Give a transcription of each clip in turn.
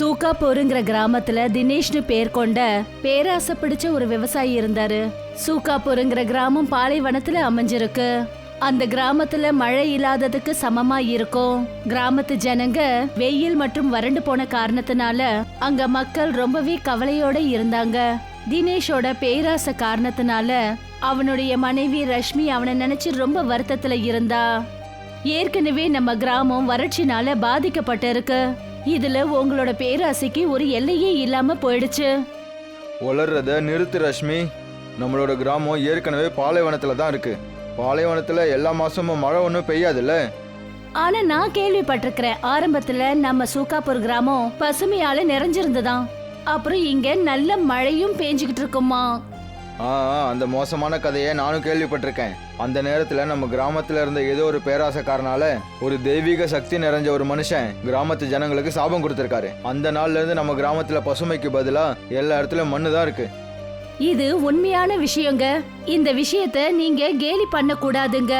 சூக்காப்பூருங்கிற கிராமத்துல தினேஷ்னு பேர் கொண்ட பேராசை பிடிச்ச ஒரு விவசாயி இருந்தாரு. சூக்காப்பூருங்கிற கிராமம் பாலைவனத்துல அமைஞ்சிருக்கு. அந்த கிராமத்துல மழை இல்லாததுக்கு சமமா இருக்கும். கிராமத்து ஜனங்க வெயில் மற்றும் வறண்டு போன காரணத்தினால அங்க மக்கள் ரொம்பவே கவலையோட இருந்தாங்க. தினேஷோட பேராசை காரணத்தினால அவனுடைய மனைவி ரஷ்மி அவனை நினைச்சு ரொம்ப வருத்தத்துல இருந்தா. ஏற்கனவே நம்ம கிராமம் வறட்சினால பாதிக்கப்பட்டிருக்கு. இதுல உங்களோட பேராசைக்கு ஒரு எல்லையே இல்லாம போயிடுச்சு. வளர்றத நிறுத்து ரஷ்மி. நம்மளோட கிராமம் ஏற்கனவே பாலைவனத்துல தான் இருக்கு. பாலைவனத்துல எல்லா மாசமும் மழை ஒன்றும் பெய்யாதுல்ல? ஆனா நான் கேள்விப்பட்டிருக்கிறேன் ஆரம்பத்துல நம்ம சூக்காப்பூர் கிராமம் பசுமையால நிறைஞ்சிருந்ததாம் அப்புறம் இங்க நல்ல மழையும் பேஞ்சுக்கிட்டு இருக்குமா? ஆ அந்த மோசமான கதையை நானும் கேள்விப்பட்டிருக்கேன். அந்த நேரத்துல நம்ம கிராமத்துல இருந்த ஏதோ ஒரு பேராசக்காரனால ஒரு தெய்வீக சக்தி நிறைஞ்ச ஒரு மனுஷன் கிராமத்து ஜனங்களுக்கு சாபம் கொடுத்திருக்காரு. அந்த நாள்ல இருந்து நம்ம கிராமத்துல பசுமைக்கு பதிலா எல்லா இடத்துலயும் மண்ணு தான் இருக்கு. இது உண்மையான விஷயங்க. இந்த விஷயத்த நீங்க கேலி பண்ண கூடாதுங்க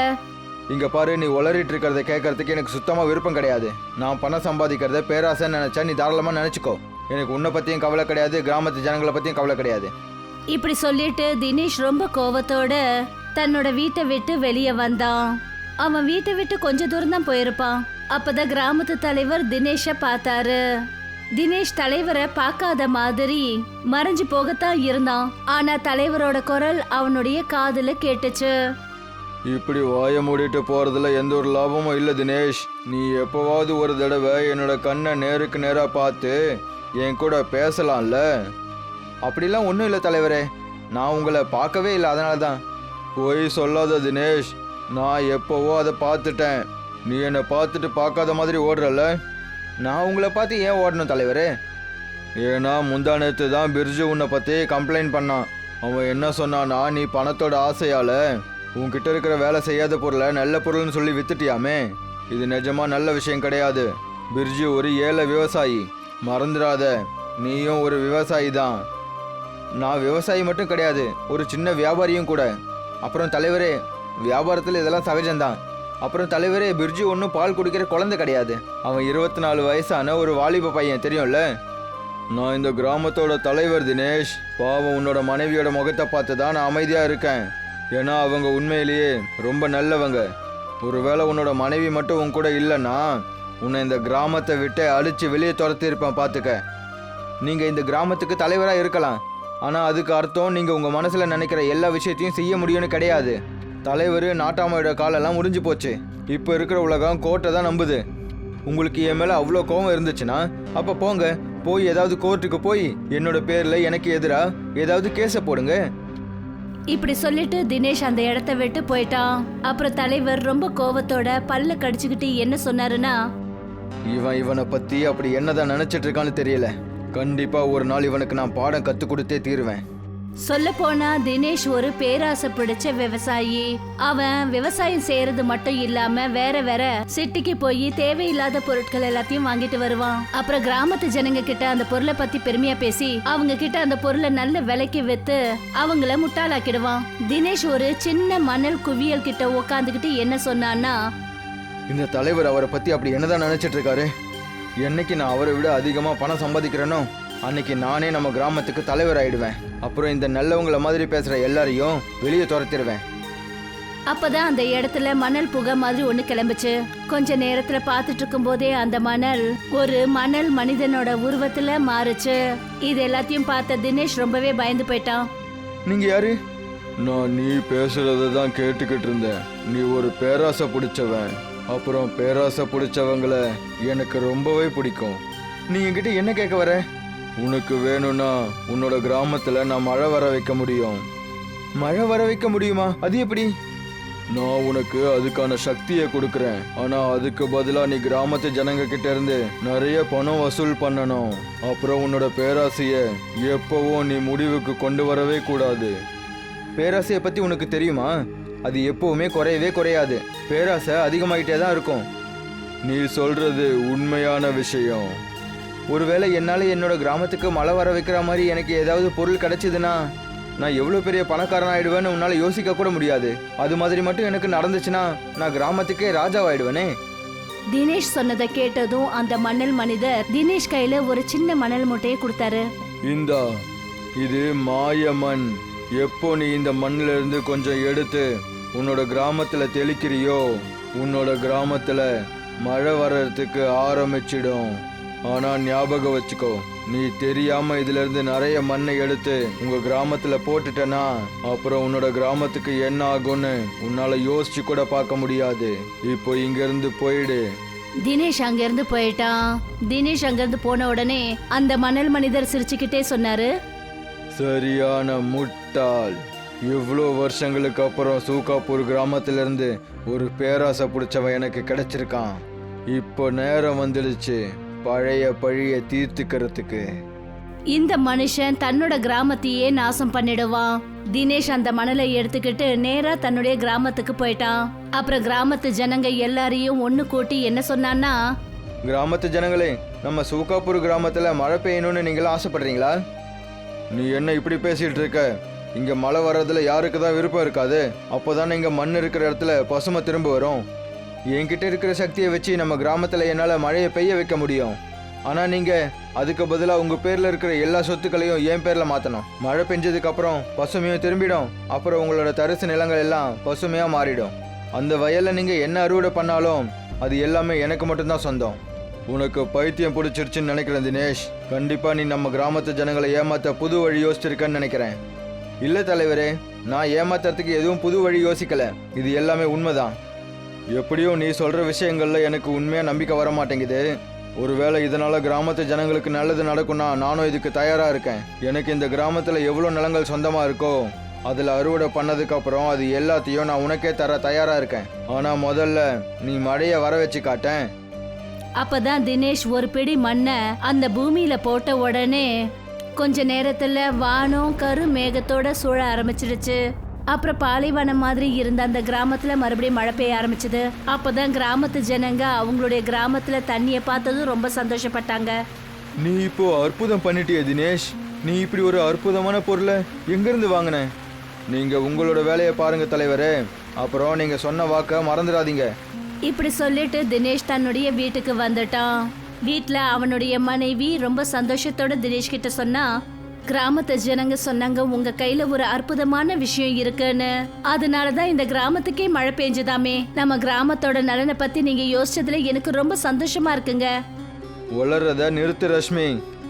இங்க பாரு நீ உளறிட்டு இருக்கிறத கேட்கறதுக்கு எனக்கு சுத்தமா விருப்பம் கிடையாது. நான் பணம் சம்பாதிக்கிறத பேராசைன்னு நினைச்சா நீ தாராளமா நினைச்சுக்கோ. எனக்கு உன்னை பத்தியும் கவலை கிடையாது கிராமத்து ஜனங்களை பத்தியும் கவலை கிடையாது. இப்படி சொல்லிட்டு தினேஷ் ரொம்ப கோவத்தோட தன்னோட வீட்டை விட்டு வெளியே வந்தான். அவன் வீட்டை விட்டு கொஞ்ச தூரம் தான் போயிருப்பான். அப்பதான் கிராமத்து தலைவர் தினேஷ பார்த்தாரு. தினேஷ் தலைவரை பார்க்காத மாதிரி மறைஞ்சு போகத்தான் இருந்தான். ஆனா தலைவரோட குரல் அவனுடைய காதுல கேட்டுச்சு. இப்படி வாய மூடிட்டு போறதுல எந்த ஒரு லாபமும் இல்லை தினேஷ். நீ எப்பவாவது ஒரு தடவை என்னோட கண்ணை நேருக்கு நேரா பார்த்து என் கூட பேசலாம்ல? அப்படிலாம் ஒன்றும் இல்லை தலைவரே. நான் உங்களை பார்க்கவே இல்லை அதனால தான் போய் சொல்லாத தினேஷ் நான் எப்போவோ அதை பார்த்துட்டேன். நீ என்னை பார்த்துட்டு பார்க்காத மாதிரி ஓடுறல்ல? நான் உங்களை பார்த்து ஏன் ஓடணும் தலைவரே? ஏன்னா முந்தா நேற்று தான் பிர்ஜு உன்னை பற்றி கம்ப்ளைண்ட் பண்ணான். அவன் என்ன சொன்னான்னா நீ பணத்தோட ஆசையால் உன்கிட்ட இருக்கிற வேலை செய்யாத பொருளை நல்ல பொருள்னு சொல்லி வித்துட்டியாமே? இது நிஜமா நல்ல விஷயம் கிடையாது. பிர்ஜு ஒரு ஏழை விவசாயி. மறந்துடாத. நீயும் ஒரு விவசாயி தான். நான் விவசாயி மட்டும் கிடையாது ஒரு சின்ன வியாபாரியும் கூட. அப்புறம் தலைவரே வியாபாரத்தில் இதெல்லாம் சகஜம்தான். அப்புறம் தலைவரே பிர்ஜு ஒன்றும் பால் குடிக்கிற குழந்தை கிடையாது. அவன் இருபத்தி நாலு வயசான ஒரு வாலிப பையன் தெரியும்ல? நான் இந்த கிராமத்தோட தலைவர் தினேஷ். பாவம் உன்னோட மனைவியோட முகத்தை பார்த்து தான் நான் அமைதியாக இருக்கேன். ஏன்னா அவங்க உண்மையிலேயே ரொம்ப நல்லவங்க. ஒருவேளை உன்னோட மனைவி மட்டும் உன் கூட இல்லைன்னா உன்னை இந்த கிராமத்தை விட்டு அழிச்சு வெளியே துரத்தி இருப்பேன் பார்த்துக்க நீங்கள் இந்த கிராமத்துக்கு தலைவராக இருக்கலாம். ஆனால் அதுக்கு அர்த்தம் நீங்கள் உங்கள் மனசில் நினைக்கிற எல்லா விஷயத்தையும் செய்ய முடியும்னு கிடையாது. தலைவர் நாட்டாமையோட காலெல்லாம் முடிஞ்சு போச்சு. இப்போ இருக்கிற உலகம் கோர்ட்டை தான் நம்புது. உங்களுக்கு என் மேலே அவ்வளோ கோவம் இருந்துச்சுன்னா அப்போ போங்க. போய் ஏதாவது கோர்ட்டுக்கு போய் என்னோட பேரில் எனக்கு எதிராக ஏதாவது கேஸை போடுங்க. இப்படி சொல்லிட்டு தினேஷ் அந்த இடத்த விட்டு போயிட்டான். அப்புறம் தலைவர் ரொம்ப கோவத்தோட பல்ல கடிச்சுக்கிட்டு என்ன சொன்னாருன்னா இவன் இவனை பற்றி அப்படி என்னதான் நினச்சிட்டு இருக்கான்னு தெரியல. கண்டிப்பாக ஒரு நாள் இவனுக்கு நான் பாடம் கற்றுக் கொடுத்தே தீருவேன். சொல்ல போனா தினேஷ் ஒரு பேராசை பிடிச்ச விவசாயி. அவன் விவசாயம் செய்யறது மட்டும் இல்லாம வேற வேற சிட்டிக்கு போய் தேவையில்லாத பொருட்கள் எல்லாத்தையும் வாங்கிட்டு வருவான். அப்புறம் கிராமத்து ஜனங்க கிட்ட அந்த பொருளை பத்தி பெருமையா பேசி அவங்க கிட்ட அந்த பொருளை நல்ல விலைக்கு வித்து அவங்கள முட்டாளாக்கிடுவான். தினேஷ் ஒரு சின்ன மணல் குவியல் கிட்ட உக்காந்துக்கிட்டு என்ன சொன்னான்னா இந்த தலைவர் அவரை பற்றி அப்படி என்னதான் நினச்சிட்டு இருக்காரு? என்னைக்கு நான் அவரை விட அதிகமாக பணம் சம்பாதிக்கிறேனோ அன்னைக்கு நானே நம்ம கிராமத்துக்கு தலைவர் ஆயிடுவேன் அப்புறம் இந்த நல்லவங்கள மாதிரி பேசுகிற எல்லாரையும் வெளியே துரத்திடுவேன். அப்பதான் அந்த இடத்துல மணல் புகை மாதிரி ஒண்ணு கிளம்புச்சு. கொஞ்ச நேரத்துல பார்த்துட்டு இருக்கும் போதே அந்த மணல் ஒரு மணல் மனிதனோட உருவத்துல மாறுச்சு. இது எல்லாத்தையும் பார்த்த தினேஷ் ரொம்பவே பயந்து போயிட்டான். நீங்கள் யாரு? நான் நீ பேசுறத தான் கேட்டுக்கிட்டு இருந்தேன். நீ ஒரு பேராசை பிடிச்சவன். அப்புறம் பேராசை பிடிச்சவங்கள எனக்கு ரொம்பவே பிடிக்கும். நீ என்கிட்ட என்ன கேட்க வர? உனக்கு வேணும்னா உன்னோட கிராமத்தில் நான் மழை வர வைக்க முடியும். மழை வர வைக்க முடியுமா? அது எப்படி? நான் உனக்கு அதுக்கான சக்தியை கொடுக்குறேன். ஆனால் அதுக்கு பதிலாக நீ கிராமத்து ஜனங்க கிட்ட இருந்து நிறைய பணம் வசூல் பண்ணணும். அப்புறம் உன்னோட பேராசையை எப்போவும் நீ முடிவுக்கு கொண்டு வரவே கூடாது. பேராசையை பற்றி உனக்கு தெரியுமா? அது எப்பவுமே குறையவே குறையாது. பேராசை அதிகமாயிட்டே தான் இருக்கும். நீ சொல்றது உண்மையான விஷயம். ஒருவேளை என்னால் என்னோட கிராமத்துக்கு மழை வர வைக்கிற மாதிரி எனக்கு ஏதாவது பொருள் கிடைச்சதுன்னா நான் எவ்வளோ பெரிய பணக்காரன் ஆயிடுவேன்னு உன்னால் யோசிக்க கூட முடியாது. அது மாதிரி மட்டும் எனக்கு நடந்துச்சுன்னா நான் கிராமத்துக்கே ராஜாவாயிடுவேனே. தினேஷ் சொன்னதை கேட்டதும் அந்த மணல் மனிதர் தினேஷ் கையில ஒரு சின்ன மணல் மூட்டையை கொடுத்தாரு. இந்தா இது மாய மண் எப்போ நீ இந்த மண்ணில இருந்து கொஞ்சம் எடுத்து உன்னோட கிராமத்துல தெளிக்கிறியோ உன்னோட கிராமத்துல மழை வர்றதுக்கு ஆரம்பிச்சிடும். ஆனா ஞாபகம் வச்சுக்கோ நீ தெரியாம இதுல இருந்து நிறைய மண்ணை எடுத்து உங்க கிராமத்துல போட்டுட்டனா அப்புறம் உன்னோட கிராமத்துக்கு என்ன ஆகும்னு உன்னால யோசிச்சு கூட பார்க்க முடியாது. இப்போ இங்க இருந்து போயிடு. தினேஷ் அங்கிருந்து போயிட்டான். தினேஷ் அங்கிருந்து போன உடனே அந்த மணல் மனிதர் சிரிச்சுக்கிட்டே சொன்னாரு. சரியான முட்டாள். இவ்வளோ வருஷங்களுக்கு அப்புறம் சூகாப்பூர் கிராமத்திலிருந்து ஒரு பேராசை பிடிச்சவன் எனக்கு கிடைச்சிருக்கான். இப்போ நேரம் வந்துடுச்சு. பழைய பழிய தீர்த்துக்கிறதுக்கு. இந்த மனுஷன் தன்னோட கிராமத்தையே நாசம் பண்ணிடுவான். தினேஷ் அந்த மணலை எடுத்துக்கிட்டு நேரா தன்னுடைய கிராமத்துக்கு போயிட்டான். அப்புறம் கிராமத்து ஜனங்க எல்லாரையும் ஒண்ணு கூட்டி என்ன சொன்னான்னா கிராமத்து ஜனங்களே நம்ம சூகாப்பூர் கிராமத்தில் மழை பெய்யணும்னு நீங்களாம் ஆசைப்படுறீங்களா? நீ என்ன இப்படி பேசிட்டு இருக்க? இங்க மழை வர்றதுல யாருக்கு தான் விருப்பம் இருக்காது. அப்போதான் இங்க மண் இருக்கிற இடத்துல பசுமை திரும்ப வரும். என்கிட்ட இருக்கிற சக்தியை வச்சு நம்ம கிராமத்துல என்னால மழையை பெய்ய வைக்க முடியும். ஆனா நீங்க அதுக்கு பதிலாக உங்க பேர்ல இருக்கிற எல்லா சொத்துக்களையும் என் பேர்ல மாத்தணும். மழை பெஞ்சதுக்கு அப்புறம் பசுமையும் திரும்பிடும். அப்புறம் உங்களோட தரிசு நிலங்கள் எல்லாம் பசுமையா மாறிடும். அந்த வயல்ல நீங்க என்ன அறுவடை பண்ணாலும் அது எல்லாமே எனக்கு மட்டும்தான் சொந்தம். உனக்கு பைத்தியம் பிடிச்சிருச்சுன்னு நினைக்கிறேன் தினேஷ். கண்டிப்பா நீ நம்ம கிராமத்து ஜனங்களை ஏமாத்த புது வழி யோசிச்சிருக்கன்னு நினைக்கிறேன். இல்லை தலைவரே நான் ஏமாத்துறதுக்கு எதுவும் புது வழி யோசிக்கல. இது எல்லாமே உண்மைதான். எப்படியும் நீ சொல்ற விஷயங்கள்ல எனக்கு உண்மையா நம்பிக்கை வர மாட்டேங்குது. ஒருவேளை இதனால கிராமத்து ஜனங்களுக்கு நல்லது நடக்கும்னா நானும் இதுக்கு தயாரா இருக்கேன். எனக்கு இந்த கிராமத்துல எவ்வளோ நிலங்கள் சொந்தமா இருக்கோ அதுல அறுவடை பண்ணதுக்கு அப்புறம் அது எல்லாத்தையும் நான் உனக்கே தர தயாரா இருக்கேன். ஆனா முதல்ல நீ மழைய வர வச்சு காட்டேன். அப்பதான் தினேஷ் ஒரு பிடி மண்ணை அந்த பூமியில போட்ட உடனே கொஞ்ச நேரத்துல வானம் கரு மேகத்தோட சூழ ஆரம்பிச்சிடுச்சு. அப்புறம் பாலைவனம் மாதிரி இருந்த அந்த கிராமத்துல மறுபடியும் மழை பெய்ய ஆரம்பிச்சது. அப்பதான் கிராமத்து ஜனங்க அவங்களுடைய கிராமத்துல தண்ணியை பார்த்ததும் ரொம்ப சந்தோஷப்பட்டாங்க. நீ இப்போ அற்புதம் பண்ணிட்டிய தினேஷ். நீ இப்படி ஒரு அற்புதமான பொருளை எங்கிருந்து வாங்கின? நீங்க உங்களோட வேலையை பாருங்க தலைவரே. அப்புறம் நீங்க சொன்ன வாக்க மறந்துடாதீங்க. இப்படி சொல்லிட்டு தினேஷ் தன்னுடைய வீட்டுக்கு வந்துட்டான். வீட்ல அவனுடைய மனைவி ரொம்ப சந்தோஷத்தோட தினேஷ் கிட்ட சொன்னா கிராமத்து ஜனங்க சொன்னாங்க உங்க கையில ஒரு அற்புதமான விஷயம் இருக்குன்னு. அதனாலதான் இந்த கிராமத்துக்கே மழை பெஞ்சதாமே நம்ம கிராமத்தோட நலனை பத்தி நீங்க யோசிச்சதுல எனக்கு ரொம்ப சந்தோஷமா இருக்குங்க. வளர்றத நிறுத்து ரஷ்மி.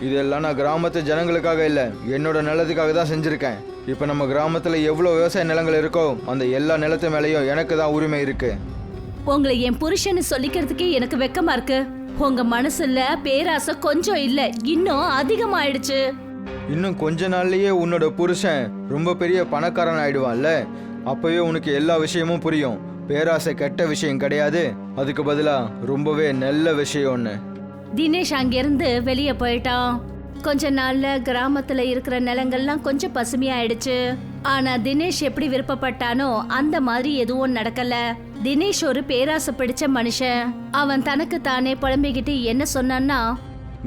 இதெல்லாம் நான் கிராமத்து ஜனங்களுக்காக இல்லை. என்னோட நிலத்துக்காக தான் செஞ்சுருக்கேன். இப்போ நம்ம கிராமத்தில் எவ்வளோ விவசாய நிலங்கள் இருக்கோ அந்த எல்லா நிலத்து மேலேயும் எனக்கு தான் உரிமை இருக்கு. உங்களை என் புருஷன்னு சொல்லிக்கிறதுக்கே எனக்கு வெக்கமா இருக்கு. உங்க மனசுல பேராசை கொஞ்சம் இல்ல இன்னும் அதிகமாயிடுச்சு. இன்னும் கொஞ்ச நாள்லயே உன்னோட புருஷன் ரொம்ப பெரிய பணக்காரன் ஆயிடுவான்ல? அப்பவே உனக்கு எல்லா விஷயமும் புரியும். பேராசை கெட்ட விஷயம் கிடையாது. அதுக்கு பதிலா ரொம்பவே நல்ல விஷயம்னு தினேஷ் அங்கிருந்து வெளியே போயிட்டான். கொஞ்ச நாள்ல கிராமத்துல இருக்கிற நிலங்கள்லாம் கொஞ்சம் பசுமையாயிடுச்சு. ஆனா தினேஷ் எப்படி விருப்பப்பட்டானோ அந்த மாதிரி எதுவும் நடக்கல. தினேஷ் ஒரு பேராசை பிடிச்ச மனுஷன். அவன் தனக்கு தானே புலம்பிக்கிட்டு என்ன சொன்னான்னா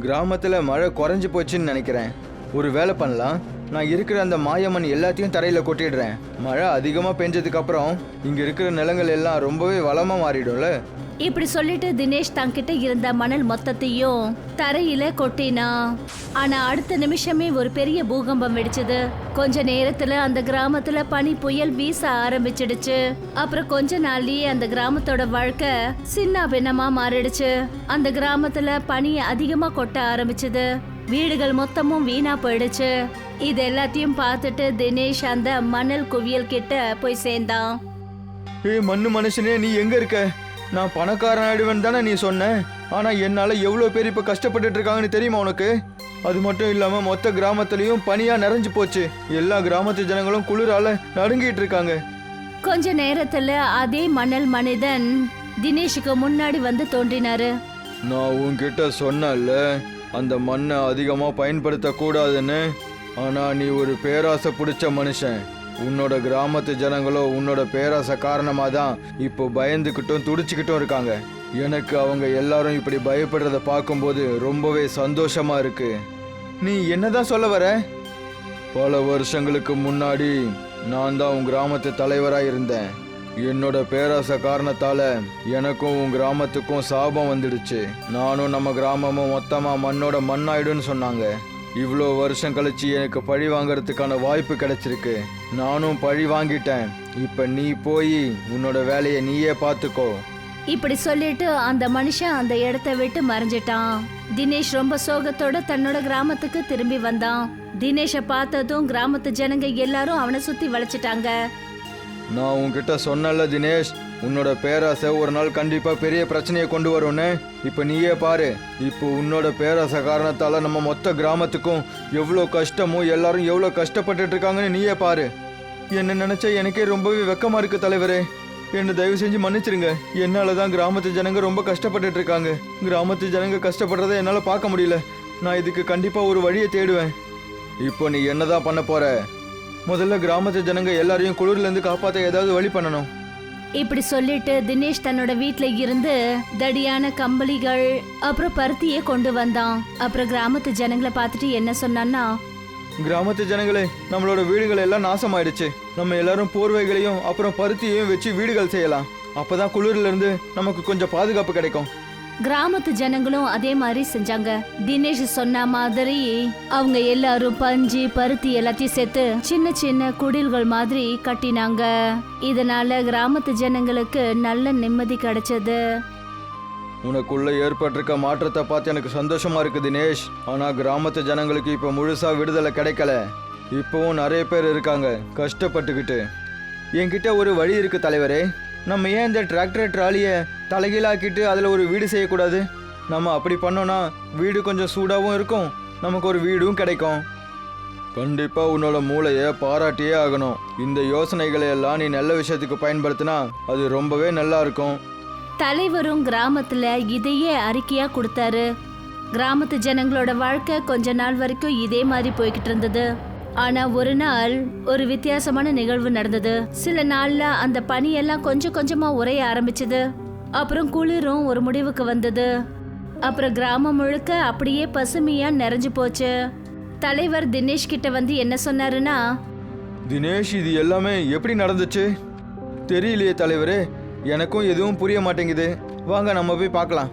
கிராமத்துல மழை குறைஞ்சு போச்சுன்னு நினைக்கிறேன். ஒரு வேலை பண்ணலாம். நான் இருக்கிற அந்த மாயம்மன் எல்லாத்தையும் தரையில கொட்டிடுறேன். மழை அதிகமா பெஞ்சதுக்கு அப்புறம் இங்க இருக்கிற நிலங்கள் எல்லாம் ரொம்பவே வளமா மாறிடும்ல. இப்படி சொல்லிட்டு தினேஷ் தங்கிட்ட இருந்த மணல் மொத்தத்தையும் தரையில கொட்டினா. ஆனா அடுத்த நிமிஷமே ஒரு பெரிய பூகம்பம் வெடிச்சது. கொஞ்ச நேரத்துல அந்த கிராமத்துல பனி புயல் வீச ஆரம்பிச்சிடுச்சு. அப்புறம் கொஞ்ச நாள்லயே அந்த கிராமத்தோட வாழ்க்கை சின்ன பின்னமா மாறிடுச்சு. அந்த கிராமத்துல பனி அதிகமா கொட்ட ஆரம்பிச்சது. வீடுகள் மொத்தமும் வீணா போயிடுச்சு. இது எல்லாத்தையும் பார்த்துட்டு தினேஷ் அந்த மணல் குவியல் கிட்ட போய் சேர்ந்தான். ஏய் மண்ணு மனுஷனே நீ எங்க இருக்க? நான் பணக்காரன் ஆயிடுவேன் தானே நீ சொன்ன? ஆனா என்னால எவ்வளோ பேர் இப்ப கஷ்டப்பட்டுட்டு இருக்காங்கன்னு தெரியுமா உனக்கு? அது மட்டும் இல்லாம மொத்த கிராமத்துலயும் பனியா நிறைஞ்சு போச்சு. எல்லா கிராமத்து ஜனங்களும் குளிரால நடுங்கிட்டு இருக்காங்க. கொஞ்ச நேரத்துல அதே மணல் மனிதன் தினேஷுக்கு முன்னாடி வந்து தோன்றினாரு. நான் உன்கிட்ட சொன்னேன்ல அந்த மண்ணை அதிகமா பயன்படுத்த கூடாதுன்னு ஆனா நீ ஒரு பேராசை பிடிச்ச மனுஷன். உன்னோட கிராமத்து ஜனங்களோ உன்னோட பேராசை காரணமாக தான் இப்போ பயந்துக்கிட்டும் துடிச்சுக்கிட்டும் இருக்காங்க. எனக்கு அவங்க எல்லாரும் இப்படி பயப்படுறத பார்க்கும்போது ரொம்பவே சந்தோஷமா இருக்கு. நீ என்னதான் சொல்ல வர? பல வருஷங்களுக்கு முன்னாடி நான் தான் உன் கிராமத்து தலைவராக இருந்தேன். என்னோட பேராசை காரணத்தால எனக்கும் உன் கிராமத்துக்கும் சாபம் வந்துடுச்சு. நானும் நம்ம கிராமமும் மொத்தமா மண்ணோட மண்ணாயிடுன்னு சொன்னாங்க. இவ்வளோ வருஷம் கழிச்சு எனக்கு பழி வாங்குறதுக்கான வாய்ப்பு கிடைச்சிருக்கு. நானும் பழி வாங்கிட்டேன். இப்ப நீ போய் உன்னோட வேலையை நீயே பார்த்துக்கோ இப்படி சொல்லிட்டு அந்த மனுஷன் அந்த இடத்த விட்டு மறைஞ்சிட்டான். தினேஷ் ரொம்ப சோகத்தோட தன்னோட கிராமத்துக்கு திரும்பி வந்தான். தினேஷை பார்த்ததும் கிராமத்து ஜனங்க எல்லாரும் அவனை சுத்தி வளைச்சிட்டாங்க. நான் உன்கிட்ட சொன்னல தினேஷ் உன்னோட பேராசை ஒரு நாள் கண்டிப்பாக பெரிய பிரச்சனையை கொண்டு வரும்னு. இப்போ நீயே பாரு. இப்போ உன்னோட பேராசை காரணத்தால் நம்ம மொத்த கிராமத்துக்கும் எவ்வளோ கஷ்டமும் எல்லாரும் எவ்வளோ கஷ்டப்பட்டுட்டு இருக்காங்கன்னு நீயே பாரு. என்ன நினச்சா எனக்கே ரொம்பவே வெக்கமாக இருக்கு தலைவரே. என்னை தயவு செஞ்சு மன்னிச்சிருங்க. என்னால் தான் கிராமத்து ஜனங்க ரொம்ப கஷ்டப்பட்டுட்டு இருக்காங்க. கிராமத்து ஜனங்க கஷ்டப்படுறதை என்னால் பார்க்க முடியல. நான் இதுக்கு கண்டிப்பாக ஒரு வழியை தேடுவேன். இப்போ நீ என்னதான் பண்ண போற? முதல்ல கிராமத்து ஜனங்க எல்லாரையும் குளிர்லேருந்து காப்பாற்ற ஏதாவது வழி பண்ணணும். இப்படி சொல்லிட்டு தினேஷ் தன்னோட வீட்ல இருந்து தடியான கம்பளிகள் அப்புறம் பருத்தியே கொண்டு வந்தான். அப்புறம் கிராமத்து ஜனங்களை பார்த்துட்டு என்ன சொன்னான்னா கிராமத்து ஜனங்களே நம்மளோட வீடுகள் எல்லாம் நாசமாயிடுச்சு. நம்ம எல்லாரும் போர்வைகளையும் அப்புறம் பருத்தியையும் வச்சு வீடுகள் செய்யலாம். அப்பதான் குளிர்ல இருந்து நமக்கு கொஞ்சம் பாதுகாப்பு கிடைக்கும். கிராமத்து ஜனங்களும் அதே மாதிரி செஞ்சாங்க. தினேஷ் சொன்ன மாதிரி அவங்க எல்லாரும் பஞ்சு பருத்தி எல்லாத்தையும் சேர்த்து சின்ன சின்ன குடில்கள் மாதிரி கட்டினாங்க. இதனால கிராமத்து ஜனங்களுக்கு நல்ல நிம்மதி கிடைச்சது. உனக்குள்ள ஏற்பட்டிருக்க மாற்றத்தை பார்த்து எனக்கு சந்தோஷமா இருக்கு தினேஷ். ஆனா கிராமத்து ஜனங்களுக்கு இப்ப முழுசா விடுதலை கிடைக்கல. இப்பவும் நிறைய பேர் இருக்காங்க கஷ்டப்பட்டுக்கிட்டு. என்கிட்ட ஒரு வழி இருக்கு தலைவரே. நம்ம ஏன் இந்த டிராக்டர் ட்ராலியை தலைகீழாக்கிட்டு அதில் ஒரு வீடு செய்யக்கூடாது? நம்ம அப்படி பண்ணோன்னா வீடு கொஞ்சம் சூடாகவும் இருக்கும். நமக்கு ஒரு வீடும் கிடைக்கும். கண்டிப்பாக உன்னோட மூளையை பாராட்டியே ஆகணும். இந்த யோசனைகளை எல்லாம் நீ நல்ல விஷயத்துக்கு பயன்படுத்தினா அது ரொம்பவே நல்லா இருக்கும். தலைவரும் கிராமத்துல இதையே அறிக்கையா கொடுத்தாரு. கிராமத்து ஜனங்களோட வாழ்க்கை கொஞ்ச நாள் வரைக்கும் இதே மாதிரி போய்கிட்டு இருந்தது. ஆனா ஒரு நாள் ஒரு வித்தியாசமான நிகழ்வு நடந்தது. சில நாள்ல அந்த பனியெல்லாம் கொஞ்சம் கொஞ்சமா உறைய ஆரம்பிச்சது. அப்புறம் குளிரும் ஒரு முடிவுக்கு வந்தது. அப்புறம் கிராமம் முழுக்க அப்படியே பசுமையா நிறைஞ்சு போச்சு. தலைவர் தினேஷ் கிட்ட வந்து என்ன சொன்னாருன்னா தினேஷ் இது எல்லாமே எப்படி நடந்துச்சு? தெரியலையே தலைவரே எனக்கும் எதுவும் புரிய மாட்டேங்குது. வாங்க நம்ம போய் பார்க்கலாம்.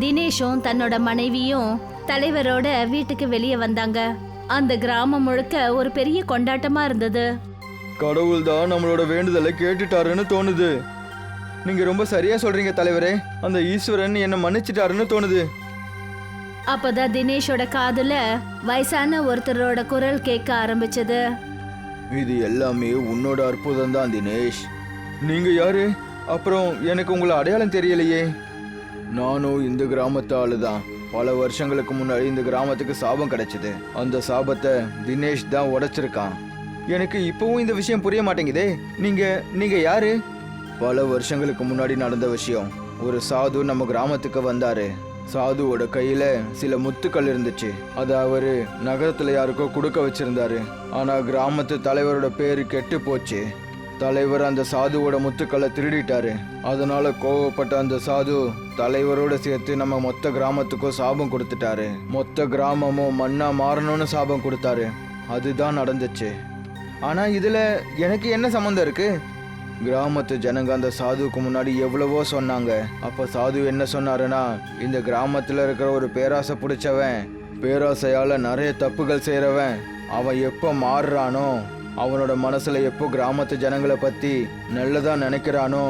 தினேஷும் தன்னோட மனைவியும் தலைவரோட வீட்டுக்கு வெளியே வந்தாங்க. அந்த கிராமம் முழுக்க ஒரு பெரிய கொண்டாட்டமா இருந்தது. கடவுள் தான் நம்மளோட வேண்டுதலை கேட்டுட்டாருன்னு தோணுது. நீங்க ரொம்ப சரியா சொல்றீங்க தலைவரே. அந்த ஈஸ்வரன் என்னை மன்னிச்சிட்டாருன்னு தோணுது. அப்பதான் தினேஷோட காதுல வயசான ஒருத்தரோட குரல் கேட்க ஆரம்பிச்சது. இது எல்லாமே உன்னோட அற்புதம் தான் தினேஷ். நீங்க யாரு? அப்புறம் எனக்கு உங்களை அடையாளம் தெரியலையே. நானும் இந்த கிராமத்து ஆளு தான் பல வருஷங்களுக்கு முன்னாடி இந்த கிராமத்துக்கு சாபம் கிடைச்சது. அந்த சாபத்தை தினேஷ் தான் உடைச்சிருக்கான். எனக்கு இப்பவும் இந்த விஷயம் புரிய மாட்டேங்குதே. நீங்க நீங்க யாரு? பல வருஷங்களுக்கு முன்னாடி நடந்த விஷயம். ஒரு சாது நம்ம கிராமத்துக்கு வந்தாரு. சாதுவோட கையில சில முத்துக்கள் இருந்துச்சு. அதை அவரு நகரத்துல யாருக்கோ கொடுக்க வச்சிருந்தாரு. ஆனா கிராமத்து தலைவரோட பேரு கெட்டு போச்சு. தலைவர் அந்த சாதுவோட முத்துக்களை திருடிட்டாரு. அதனால கோவப்பட்ட அந்த சாது தலைவரோட சேர்த்து நம்ம மொத்த கிராமத்துக்கும் சாபம் கொடுத்துட்டாரு. மொத்த கிராமமும் மண்ணா மாறணும்னு சாபம் கொடுத்தாரு. அதுதான் நடந்துச்சு. ஆனா இதுல எனக்கு என்ன சம்மந்தம் இருக்கு? கிராமத்து ஜனங்க அந்த சாதுவுக்கு முன்னாடி எவ்வளவோ சொன்னாங்க. அப்ப சாது என்ன சொன்னாருன்னா இந்த கிராமத்துல இருக்கிற ஒரு பேராசை பிடிச்சவன் பேராசையால நிறைய தப்புகள் செய்யறவன் அவன் எப்போ மாறுறானோ அவனோட மனசுல எப்போ கிராமத்து ஜனங்களை பத்தி நல்லதா நினைக்கிறானோ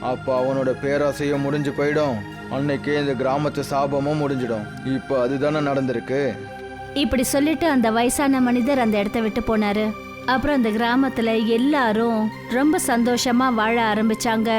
அப்போ அவனோட பேராசையும் முடிஞ்சு போயிடும். அன்னைக்கே இந்த கிராமத்து சாபமும் முடிஞ்சிடும். இப்போ அதுதானே நடந்திருக்கு? இப்படி சொல்லிட்டு அந்த வயசான மனிதர் அந்த இடத்த விட்டு போனாரு. அப்புறம் அந்த கிராமத்துல எல்லாரும் ரொம்ப சந்தோஷமா வாழ ஆரம்பிச்சாங்க.